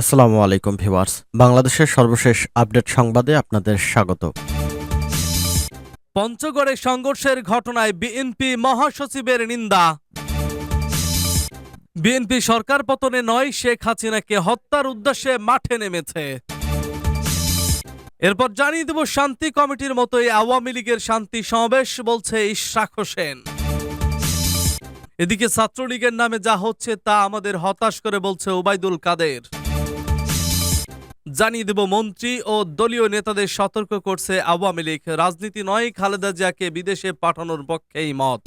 আসসালামু আলাইকুম ভিউয়ার্স। বাংলাদেশের সর্বশেষ আপডেট সংবাদে আপনাদের স্বাগত। পঞ্চগড়ে সংঘর্ষের ঘটনায় বিএনপি মহাসচিবের নিন্দা। বিএনপি সরকার পতনে নয়, শেখ হাসিনাকে হত্যার উদ্দেশ্যে মাঠে নেমেছে। এরপর জানিয়ে দেব, শান্তি কমিটির মতোই আওয়ামী লীগের শান্তি সমাবেশ বলছে ইশরাক হোসেন। এদিকে ছাত্রলীগের নামে যা হচ্ছে তা আমাদের হতাশ করে বলছে ওবায়দুল কাদের। জানিয়ে দেব, মন্ত্রী ও দলীয় নেতাদের সতর্ক করছে আওয়ামী লীগ। রাজনীতি নয়, খালেদা জিয়াকে বিদেশে পাঠানোর পক্ষেই মত।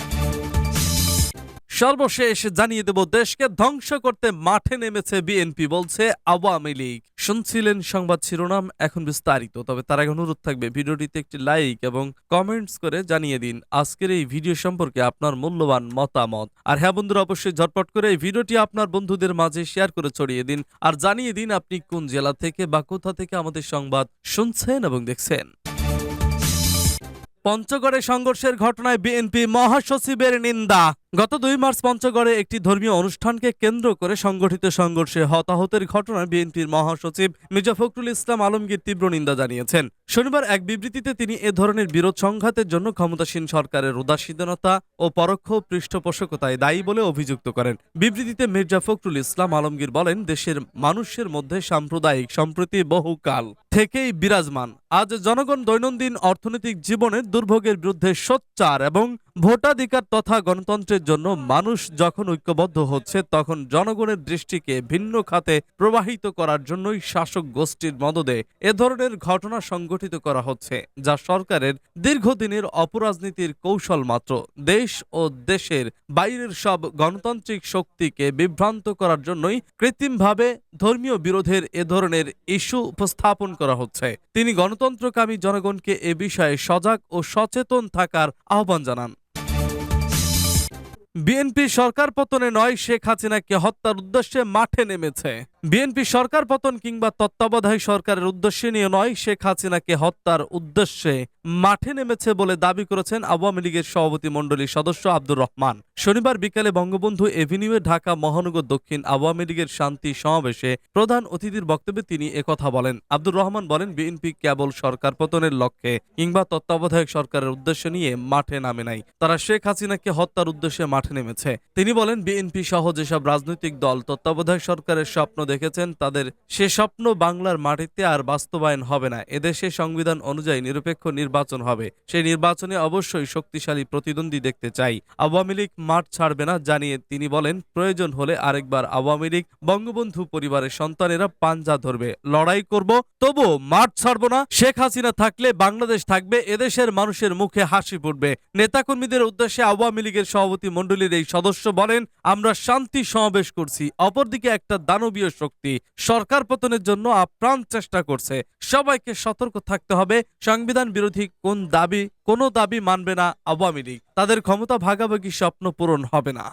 সর্বশেষ জানিয়ে দেব, দেশকে ধ্বংস করতে মাঠে নেমেছে বিএনপি বলছে আওয়ামী লীগ। শুনছিলেন সংবাদ শিরোনাম, এখন বিস্তারিত। তবে তার আগে অনুরোধ থাকবে, ভিডিওটিতে একটি লাইক এবং কমেন্টস করে জানিয়ে দিন, আজকের এই ভিডিও সম্পর্কে আপনার মূল্যবান মতামত। আর হ্যাঁ বন্ধুরা, অবশ্যই ঝটপট করে এই ভিডিওটি আপনার বন্ধুদের মাঝে শেয়ার করে ছড়িয়ে দিন। আর জানিয়ে দিন, আপনি কোন জেলা থেকে বা কোথা থেকে আমাদের সংবাদ শুনছেন এবং দেখছেন। পঞ্চগড়ে সংঘর্ষের ঘটনায় বিএনপি মহাসচিবের নিন্দা। গত দুই মার্চ পঞ্চগড়ে একটি ধর্মীয় অনুষ্ঠানকে কেন্দ্র করে সংগঠিত সংঘর্ষে হতাহতের ঘটনায় বিএনপির মহাসচিব মির্জা ফখরুল ইসলাম আলমগীর তীব্র নিন্দা জানিয়েছেন। শনিবার এক বিবৃতিতে তিনি এ ধরনের বিরোধ সংঘাতের জন্য ক্ষমতাসীন সরকারের উদাসীনতা ও পরোক্ষ পৃষ্ঠপোষকতায় দায়ী বলে অভিযুক্ত করেন। বিবৃতিতে মির্জা ফখরুল ইসলাম আলমগীর বলেন, দেশের মানুষের মধ্যে সাম্প্রদায়িক সম্প্রতি বহুকাল থেকেই বিরাজমান। আজ জনগণ দৈনন্দিন অর্থনৈতিক জীবনের দুর্ভোগের বিরুদ্ধে সোচ্চার এবং ভোটাধিকার তথা গণতন্ত্রের জন্য মানুষ যখন ঐক্যবদ্ধ হচ্ছে, তখন জনগণের দৃষ্টিকে ভিন্ন খাতে প্রবাহিত করার জন্যই শাসক গোষ্ঠীর মদদে এ ধরনের ঘটনা সংগঠিত করা হচ্ছে, যা সরকারের দীর্ঘদিনের অপরাজনীতির কৌশল মাত্র। দেশ ও দেশের বাইরের সব গণতান্ত্রিক শক্তিকে বিভ্রান্ত করার জন্যই কৃত্রিমভাবে ধর্মীয় বিরোধের এ ধরনের ইস্যু উপস্থাপন করা হচ্ছে। তিনি গণতন্ত্রকামী জনগণকে এ বিষয়ে সজাগ ও সচেতন থাকার আহ্বান জানান। বিএনপি সরকার পতনে নয়, শেখ হাসিনাকে হত্যার উদ্দেশ্যে মাঠে নেমেছে। বিএনপি সরকার পতন কিংবা তত্ত্বাবধায়ক সরকারের উদ্দেশ্যে নিয়ে নয়, শেখ হাসিনাকে হত্যার উদ্দেশ্যে মাঠে নেমেছে বলে দাবি করেছেন আওয়ামী লীগের সভাপতি মণ্ডলীর সদস্য আব্দুর রহমান। শনিবার বিকালে বঙ্গবন্ধু এভিনিউয়ে ঢাকা, মহানগর দক্ষিণ আওয়ামী লীগের শান্তি সমাবেশে প্রধান অতিথির বক্তব্যে তিনি একথা বলেন। আব্দুর রহমান বলেন, বিএনপি কেবল সরকার পতনের লক্ষ্যে কিংবা তত্ত্বাবধায়ক সরকারের উদ্দেশ্য নিয়ে মাঠে নামে নাই। তারা শেখ হাসিনাকে হত্যার উদ্দেশ্যে মাঠে নেমেছে। তিনি বলেন, বিএনপি সহ যেসব রাজনৈতিক দল তত্ত্বাবধায়ক সরকারের স্বপ্ন দেখেছেন, তাদের সে স্বপ্ন বাংলার মাটিতে আর বাস্তবায়ন হবে না। এদেশে সংবিধান অনুযায়ী নিরপেক্ষ নির্বাচন হবে। সেই নির্বাচনে অবশ্যই শক্তিশালী প্রতিদ্বন্দ্বী দেখতে চাই। আওয়ামী লীগ মাঠ ছাড়বে না জানিয়ে তিনি বলেন, প্রয়োজন হলে আরেকবার আওয়ামী লীগ বঙ্গবন্ধু পরিবারের সন্তানেরা পাঞ্জা ধরবে। লড়াই করব তবু মাঠ ছাড়ব না। শেখ হাসিনা থাকলে বাংলাদেশ থাকবে, এদেশের মানুষের মুখে হাসি ফুটবে। নেতাকর্মীদের উদ্দেশ্যে আওয়ামী লীগের সভাপতি মণ্ডলীর এই সদস্য বলেন, আমরা শান্তি সমাবেশ করছি। অপরদিকে একটা দানবীয় শক্তি সরকার পতনের জন্য আপ্রাণ চেষ্টা করছে। সবাইকে সতর্ক থাকতে হবে, সংবিধান বিরোধী কোন দাবি, কোনো দাবি মানবে না আওয়ামী লীগ। তাদের ক্ষমতা ভাগাভাগি স্বপ্ন পূরণ হবে না।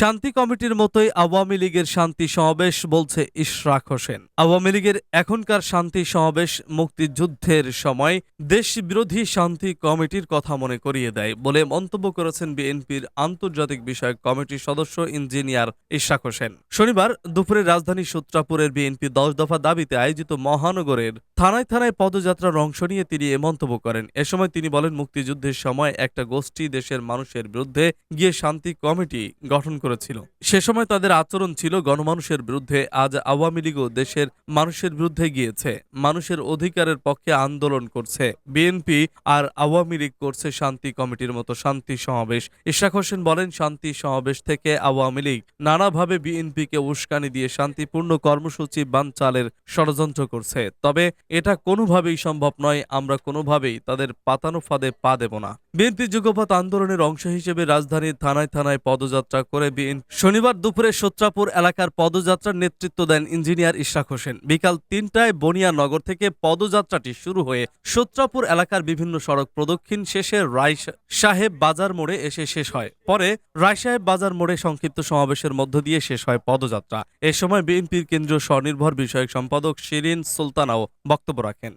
শান্তি কমিটির মতোই আওয়ামী লীগের শান্তি সমাবেশ বলছে ইশরাক হোসেন। আওয়ামী লীগের এখনকার শান্তি সমাবেশ মুক্তিযুদ্ধের সময় দেশ বিরোধী শান্তি কমিটির কথা মনে করিয়ে দেয় বলে মন্তব্য করেছেন বিএনপির আন্তর্জাতিক বিষয়ক কমিটির সদস্য ইঞ্জিনিয়ার ইশরাক হোসেন। শনিবার দুপুরে রাজধানী সূত্রাপুরের বিএনপি দশ দফা দাবিতে আয়োজিত মহানগরের থানায় থানায় পদযাত্রার অংশ নিয়ে তিনি এ মন্তব্য করেন। এ সময় তিনি বলেন, মুক্তিযুদ্ধের সময় একটা গোষ্ঠী দেশের মানুষের বিরুদ্ধে গিয়ে শান্তি কমিটি গঠন করেছিল। সে সময় তাদের আচরণ ছিল গণমানুষের বিরুদ্ধে। আজ আওয়ামী লীগও দেশের মানুষের বিরুদ্ধে গিয়েছে। মানুষের অধিকারের পক্ষে আন্দোলন করছে। বিএনপি আর আওয়ামী লীগ করছে শান্তি কমিটির মতো শান্তি সমাবেশ। ইশাক হোসেন বলেন, শান্তি সমাবেশ থেকে আওয়ামী লীগ নানাভাবে বিএনপিকে উস্কানি দিয়ে শান্তিপূর্ণ কর্মসূচি বানচালের ষড়যন্ত্র করছে। তবে এটা কোনোভাবেই সম্ভব নয়, আমরা কোনোভাবেই তাদের পাতানো ফাঁদে পা দেব না। বিএনপি যুগপথ আন্দোলনের অংশ হিসেবে রাজধানীর থানায় থানায় পদযাত্রা করে বিএন শনিবার দুপুরে সত্রাপুর এলাকার পদযাত্রার নেতৃত্ব দেন ইঞ্জিনিয়ার ইশরাক হোসেন। বিকাল তিনটায় বনিয়ানগর থেকে পদযাত্রাটি শুরু হয়ে সত্রাপুর এলাকার বিভিন্ন সড়ক প্রদক্ষিণ শেষে রায় সাহেব বাজার মোড়ে এসে শেষ হয়। পরে রায় সাহেব বাজার মোড়ে সংক্ষিপ্ত সমাবেশের মধ্য দিয়ে শেষ হয় পদযাত্রা। এ সময় বিএনপির কেন্দ্রীয় স্বনির্ভর বিষয়ক সম্পাদক শিরিন সুলতানাও বক্তব্য রাখেন।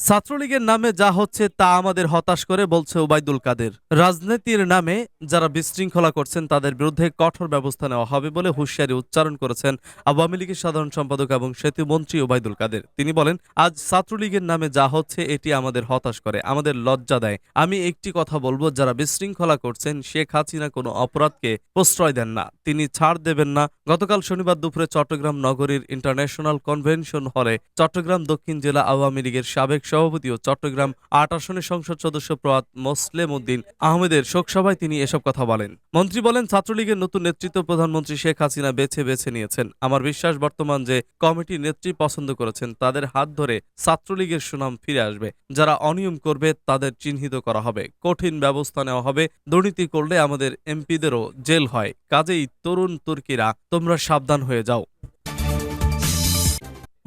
ছাত্রলীগের নামে যা হচ্ছে তা আমাদের হতাশ করে, বলছে ওবায়দুল কাদের। রাজনীতির নামে যারা বিশৃঙ্খলা করছেন, তাদের বিরুদ্ধে কঠোর ব্যবস্থা নেওয়া হবে বলে হুঁশিয়ারি উচ্চারণ করেছেন আওয়ামী লীগের সাধারণ সম্পাদক এবং সেতু মন্ত্রী ওবায়দুল কাদের। তিনি বলেন, আজ ছাত্রলীগের নামে যা হচ্ছে, এটি আমাদের হতাশ করে, আমাদের লজ্জা দেয়। আমি একটি কথা বলব, যারা বিশৃঙ্খলা করছেন, শেখ হাসিনা কোনো অপরাধকে প্রশ্রয় দেন না। তিনি ছাড় দেবেন না। গতকাল শনিবার দুপুরে চট্টগ্রাম নগরীর ইন্টারন্যাশনাল কনভেনশন হলে চট্টগ্রাম দক্ষিণ জেলা আওয়ামী লীগের সাবেক সভাপতি ও চট্টগ্রাম আট আসনের সংসদ সদস্য প্রয়াত মোসলেম উদ্দিন আহমেদের শোকসভায় তিনি এসব কথা বলেন। মন্ত্রী বলেন, ছাত্রলীগের নতুন নেতৃত্ব প্রধানমন্ত্রী শেখ হাসিনা বেছে বেছে নিয়েছেন। আমার বিশ্বাস বর্তমান যে কমিটি নেত্রী পছন্দ করেছেন, তাদের হাত ধরে ছাত্রলীগের সুনাম ফিরে আসবে। যারা অনিয়ম করবে, তাদের চিহ্নিত করা হবে। কঠিন ব্যবস্থা নেওয়া হবে। দুর্নীতি করলে আমাদের এমপিদেরও জেল হয়। কাজেই তরুণ তুর্কিরা, তোমরা সাবধান হয়ে যাও।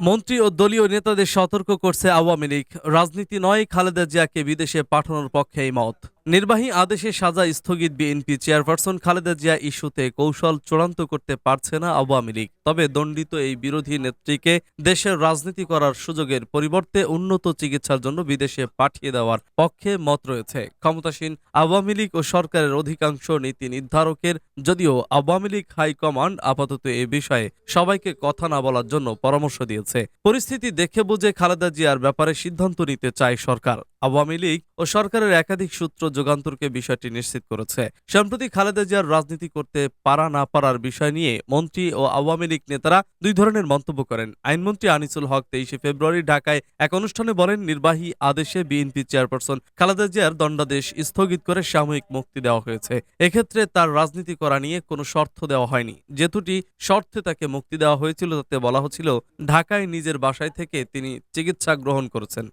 মন্ত্রী ও দলীয় নেতাদের সতর্ক করছে আওয়ামী লীগ। রাজনীতি নয়, খালেদা জিয়াকে বিদেশে পাঠানোর পক্ষে এই মত। নির্বাহী আদেশে সাজা স্থগিত বিএনপি চেয়ারপারসন খালেদা জিয়া ইস্যুতে কৌশল চূড়ান্ত করতে পারছে না আওয়ামী লীগ। তবে দণ্ডিত এই বিরোধী নেত্রীকে দেশের রাজনীতি করার সুযোগের পরিবর্তে উন্নত চিকিৎসার জন্য বিদেশে পাঠিয়ে দেওয়ার পক্ষে মত রয়েছে। ক্ষমতাসীন আওয়ামী লীগ ও সরকারের অধিকাংশ নীতি নির্ধারকের যদিও আওয়ামী লীগ হাইকমান্ড আপাতত এ বিষয়ে সবাইকে কথা না বলার জন্য পরামর্শ দিয়েছে। পরিস্থিতি দেখে বুঝে খালেদা জিয়ার ব্যাপারে সিদ্ধান্ত নিতে চায় সরকার। আওয়ামী লীগ ও সরকারের একাধিক সূত্র যুগান্তরকে বিষয়টি নিশ্চিত করেছে। সম্প্রতি খালেদা জিয়ার রাজনীতি করতে পারা না পারার বিষয় নিয়ে মন্ত্রী ও আওয়ামী লীগ নেতারা দুই ধরনের মন্তব্য করেন। আইনমন্ত্রী আনিসুল হক তেইশে ফেব্রুয়ারি ঢাকায় এক অনুষ্ঠানে বলেন, নির্বাহী আদেশে বিএনপি চেয়ারপারসন খালেদা জিয়ার দণ্ডাদেশ স্থগিত করে সাময়িক মুক্তি দেওয়া হয়েছে। এক্ষেত্রে তার রাজনীতি করা নিয়ে কোনো শর্ত দেওয়া হয়নি। যেতুটি শর্তে তাকে মুক্তি দেওয়া হয়েছিল তাতে বলা হচ্ছিল, ঢাকায় নিজের বাসায় থেকে তিনি চিকিৎসা গ্রহণ করেছেন।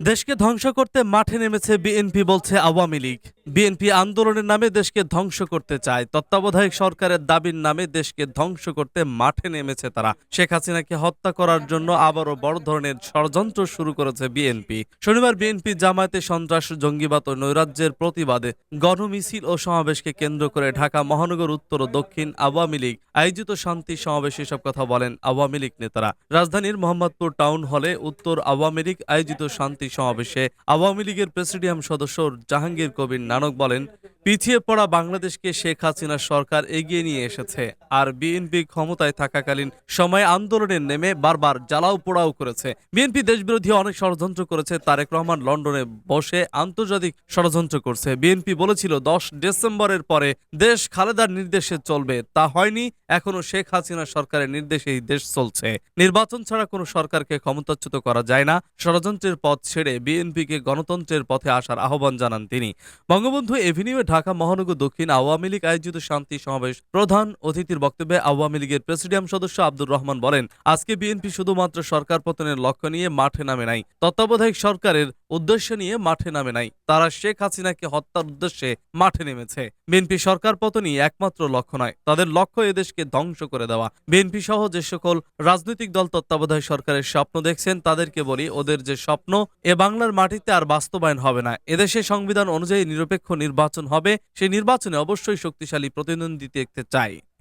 দেশকে ধ্বংস করতে মাঠে নেমেছে বিএনপি বলছে আওয়ামী লীগ। বিএনপি আন্দোলনের নামে দেশকে ধ্বংস করতে চায়। তত্ত্বাবধায়ক সরকারের দাবির নামে দেশকে ধ্বংস করতে মাঠে নেমেছে তারা। শেখ হাসিনাকে হত্যা করার জন্য আবারও বড় ধরনের ষড়যন্ত্র শুরু করেছে বিএনপি। শনিবার বিএনপি জামায়াতে সন্ত্রাস, জঙ্গিবাদ ও নৈরাজ্যের প্রতিবাদে গণমিছিল ও সমাবেশকে কেন্দ্র করে ঢাকা মহানগর উত্তর ও দক্ষিণ আওয়ামী লীগ আয়োজিত শান্তি সমাবেশে এসব কথা বলেন আওয়ামী লীগ নেতারা। রাজধানীর মোহাম্মদপুর টাউন হলে উত্তর আওয়ামী লীগ আয়োজিত শান্তি সমাবেশে আওয়ামী লীগের প্রেসিডিয়াম সদস্য জাহাঙ্গীর কবির নানক বলেন পিছিয়ে পড়া বাংলাদেশকে শেখ হাসিনা সরকার এগিয়ে নিয়ে এসেছে। আর বিএনপি ক্ষমতায় থাকাকালীন সময় আন্দোলনে নেমে বারবার জ্বালাও পোড়াও করেছে। বিএনপি দেশবিরোধী অনেক ষড়যন্ত্র করেছে, তারেক রহমান লন্ডনে বসে আন্তর্জাতিক ষড়যন্ত্র করছে। বিএনপি বলেছিল, দশ ডিসেম্বরের পরে দেশ খালেদার নির্দেশে চলবে। তা হয়নি এখনও শেখ হাসিনা সরকারের নির্দেশেই দেশ চলছে। নির্বাচন ছাড়া কোনো সরকারকে ক্ষমতাচ্যুত করা যায় না। ষড়যন্ত্রের পথ ছেড়ে বিএনপিকে গণতন্ত্রের পথে আসার আহ্বান জানান তিনি। বঙ্গবন্ধু এভিনিউয়ে ঢাকা, মহানগর দক্ষিণ, আওয়ামী লীগ আয়োজিত শান্তি সমাবেশ। প্রধান অতিথির বক্তব্যে আওয়ামী লীগের প্রেসিডিয়াম সদস্য আব্দুর রহমান বলেন, আজকে বিএনপি শুধুমাত্র সরকার পতনের লক্ষ্য নিয়ে মাঠে নামে নাই। তত্ত্বাবধায়ক সরকারের উদ্দেশ্য নিয়ে মাঠে নামে নাই। তারা শেখ হাসিনাকে হত্যার উদ্দেশ্যে মাঠে নেমেছে। বিএনপি সরকার পতনই একমাত্র লক্ষ্য নয়। তাদের লক্ষ্য এদেশকে ধ্বংস করে দেওয়া। বিএনপি সহ যে সকল রাজনৈতিক দল তত্ত্বাবধায়ক সরকারের স্বপ্ন দেখছেন, তাদেরকে বলি, ওদের যে স্বপ্ন, এ বাংলার মাটিতে আর বাস্তবায়ন হবে না। এদেশে সংবিধান অনুযায়ী নিরপেক্ষ নির্বাচন হবে সেই নির্বাচনে অবশ্যই শক্তিশালী প্রতিদ্বন্দ্বী দেখতে চাই